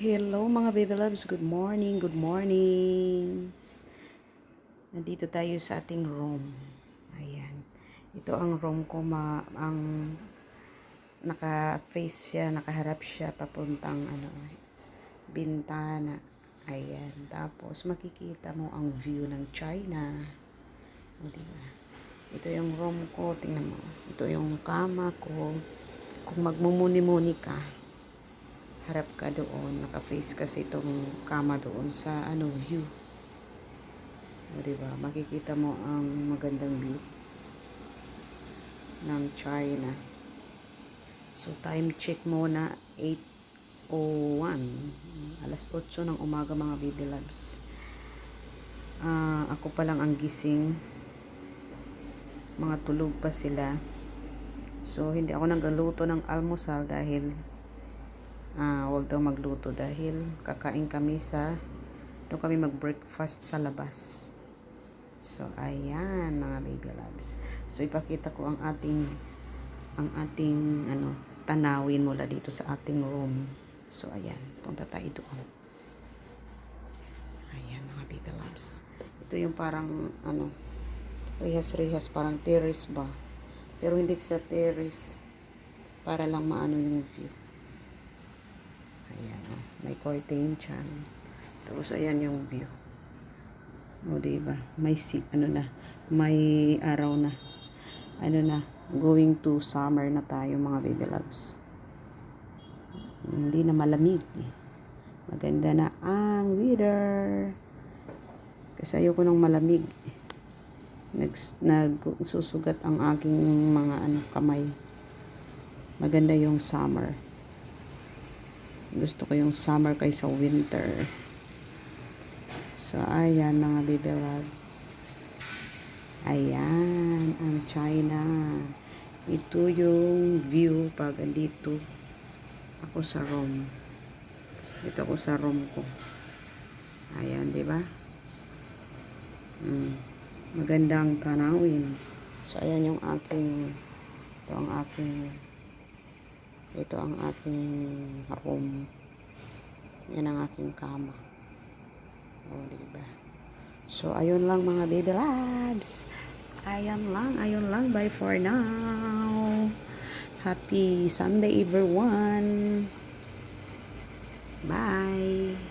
Hello mga baby loves, good morning, good morning. Nandito tayo sa ating room. Ayan. Ito ang room ko, ma ang naka-face siya, nakaharap siya papuntang ano, bintana. Ayan. Tapos makikita mo ang view ng China. O, diba? Ito yung room ko, tingnan mo. Ito yung kama ko. Kung magmumuni-muni ka, harap ka doon, naka-face kasi itong kama doon sa ano view. O, diba? Makikita mo ang magandang view ng China. So, time check muna, 8.01. Alas 8 ng umaga mga baby loves. Ah, ako pa lang ang gising. Mga tulog pa sila. So, hindi ako nagluto ng almusal dahil ah, wag daw magluto dahil kakain kami sa doon kami mag-breakfast sa labas. So, ayan mga baby loves. So, ipakita ko ang ating ang ating ano tanawin mula dito sa ating room. So, ayan. Punta tayo doon. Ayan mga baby loves. Ito yung parang ano rehas-rehas parang terrace ba. Pero hindi siya terrace para lang maano yung view. May curtain chan. Tapos, ayan yung view. O, diba? May, si, ano na, may araw na. Ano na, going to summer na tayo, mga baby loves. Hindi na malamig. eh. Maganda na ang weather. Kasi ayoko ng malamig. Nag, nagsusugat ang aking mga ano, kamay. Maganda yung summer. Gusto ko yung summer kaysa winter. So, ayan mga baby loves. Ayan, ang China. Ito yung view pag andito ako sa room. Dito ako sa room ko. Ayan, di ba? Mm. Magandang tanawin. So, ayan yung aking ito ang aking ito ang aking room. Yan ang aking kama. O, diba? So, ayun lang mga baby labs. Ayan lang, ayun lang. Bye for now. Happy Sunday everyone. Bye.